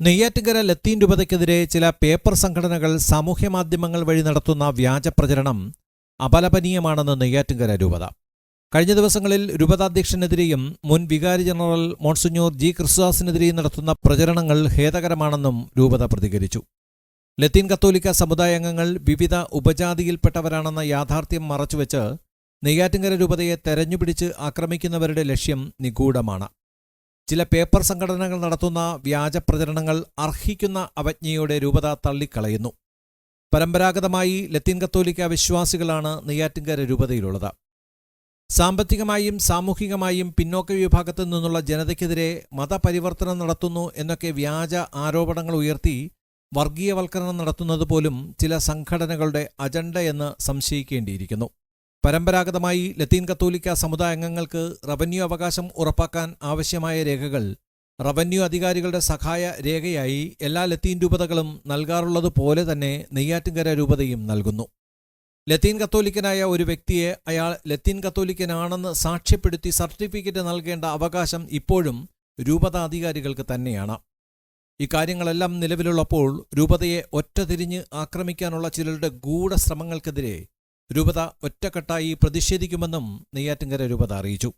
നെയ്യാറ്റിൻകര ലത്തീൻ രൂപതയ്ക്കെതിരെ ചില പേപ്പർ സംഘടനകൾ സാമൂഹ്യമാധ്യമങ്ങൾ വഴി നടത്തുന്ന വ്യാജ പ്രചരണം അപലപനീയമാണെന്ന് നെയ്യാറ്റിങ്കര രൂപത. കഴിഞ്ഞ ദിവസങ്ങളിൽ രൂപതാധ്യക്ഷനെതിരെയും മുൻ വികാരി ജനറൽ മോൺസുഞ്ഞൂർ ജി ക്രിസ്തുദാസിനെതിരെയും നടത്തുന്ന പ്രചരണങ്ങൾ ഖേദകരമാണെന്നും രൂപത പ്രതികരിച്ചു. ലത്തീൻ കത്തോലിക്ക സമുദായാംഗങ്ങൾ വിവിധ ഉപജാതിയിൽപ്പെട്ടവരാണെന്ന യാഥാർത്ഥ്യം മറച്ചുവെച്ച് നെയ്യാറ്റിങ്കര രൂപതയെ തെരഞ്ഞുപിടിച്ച് ആക്രമിക്കുന്നവരുടെ ലക്ഷ്യം നിഗൂഢമാണ്. ചില പേപ്പർ സംഘടനകൾ നടത്തുന്ന വ്യാജ പ്രചരണങ്ങൾ അർഹിക്കുന്ന അവജ്ഞയുടെ രൂപത തള്ളിക്കളയുന്നു. പരമ്പരാഗതമായി ലത്തീൻ കത്തോലിക്ക വിശ്വാസികളാണ് നെയ്യാറ്റിൻകര രൂപതയിലുള്ളത്. സാമ്പത്തികമായും സാമൂഹികമായും പിന്നോക്ക വിഭാഗത്തു നിന്നുള്ള ജനതയ്ക്കെതിരെ മതപരിവർത്തനം നടത്തുന്നു എന്നൊക്കെ വ്യാജ ആരോപണങ്ങൾ ഉയർത്തി വർഗീയവൽക്കരണം നടത്തുന്നത് പോലും ചില സംഘടനകളുടെ അജണ്ട എന്ന് സംശയിക്കേണ്ടിയിരിക്കുന്നു. പരമ്പരാഗതമായി ലത്തീൻ കത്തോലിക്ക സമുദായാംഗങ്ങൾക്ക് റവന്യൂ അവകാശം ഉറപ്പാക്കാൻ ആവശ്യമായ രേഖകൾ റവന്യൂ അധികാരികളുടെ സഹായ രേഖയായി എല്ലാ ലത്തീൻ രൂപതകളും നൽകാറുള്ളതുപോലെ തന്നെ നെയ്യാറ്റിൻകര രൂപതയും നൽകുന്നു. ലത്തീൻ കത്തോലിക്കനായ ഒരു വ്യക്തിയെ അയാൾ ലത്തീൻ കത്തോലിക്കനാണെന്ന് സാക്ഷ്യപ്പെടുത്തി സർട്ടിഫിക്കറ്റ് നൽകേണ്ട അവകാശം ഇപ്പോഴും രൂപതാധികാരികൾക്ക് തന്നെയാണ്. ഇക്കാര്യങ്ങളെല്ലാം നിലവിലുള്ളപ്പോൾ രൂപതയെ ഒറ്റതിരിഞ്ഞ് ആക്രമിക്കാനുള്ള ചിലരുടെ ഗൂഢശ്രമങ്ങൾക്കെതിരെ രൂപത ഒറ്റക്കെട്ടായി പ്രതിഷേധിക്കുമെന്നും നെയ്യാറ്റിൻകര രൂപത അറിയിച്ചു